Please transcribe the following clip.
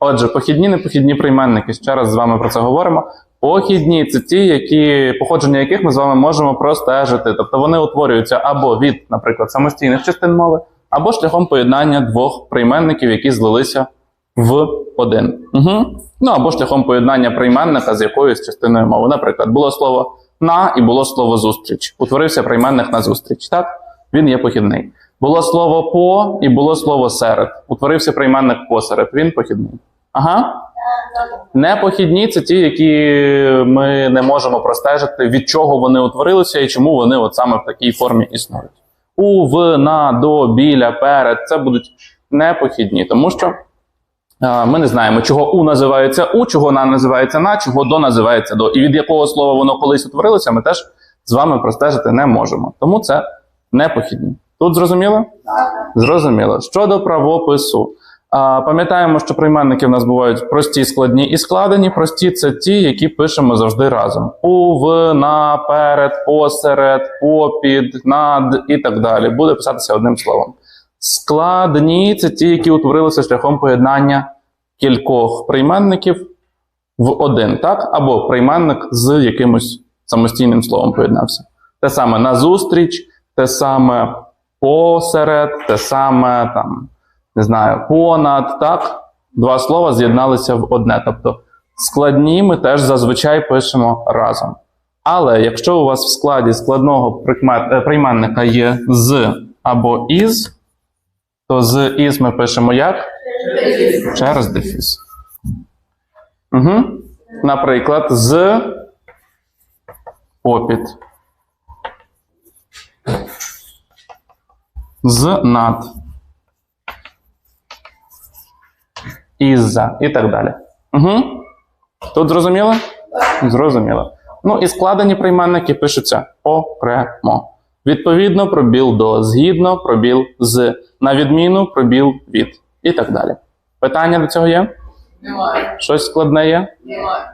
Отже, похідні, непохідні прийменники. Ще раз з вами про це говоримо. Похідні це ті, які походження яких ми з вами можемо простежити. Тобто вони утворюються або від, наприклад, самостійних частин мови, або шляхом поєднання двох прийменників, які злилися в один. Угу. Ну або шляхом поєднання прийменника з якоюсь частиною мови. Наприклад, було слово на і було слово зустріч. Утворився прийменник на зустріч. Так? Він є похідний. Було слово по і було слово серед. Утворився прийменник посеред. Він похідний. Ага. Непохідні це ті, які ми не можемо простежити, від чого вони утворилися і чому вони от саме в такій формі існують. У, в, на, до, біля, перед це будуть непохідні, тому що е, ми не знаємо, чого у називається у, чого на називається на, чого до називається до. І від якого слова воно колись утворилося, ми теж з вами простежити не можемо. Тому це непохідні. Тут зрозуміло? Зрозуміло. Щодо правопису. Пам'ятаємо, що прийменники в нас бувають прості, складні і складені. Прості це ті, які пишемо завжди разом: у, в, на, посеред, попід, над і так далі. Буде писатися одним словом. Складні це ті, які утворилися шляхом поєднання кількох прийменників в один, так? Або прийменник з якимось самостійним словом поєднався. Те саме назустріч, те саме посеред, те саме там не знаю, понад, так? Два слова з'єдналися в одне. Тобто складні ми теж зазвичай пишемо разом. Але якщо у вас в складі складного прикмет, е, прийменника є з або із, то з із ми пишемо як? Через дефіс. Угу. Наприклад, з попід. З над. Із-за і так далі. Угу. Тут зрозуміло? Зрозуміло. Ну і складені прийменники пишуться окремо. Відповідно, пробіл до, згідно, пробіл з, на відміну, пробіл від і так далі. Питання до цього є? Немає. Щось складне є? Немає.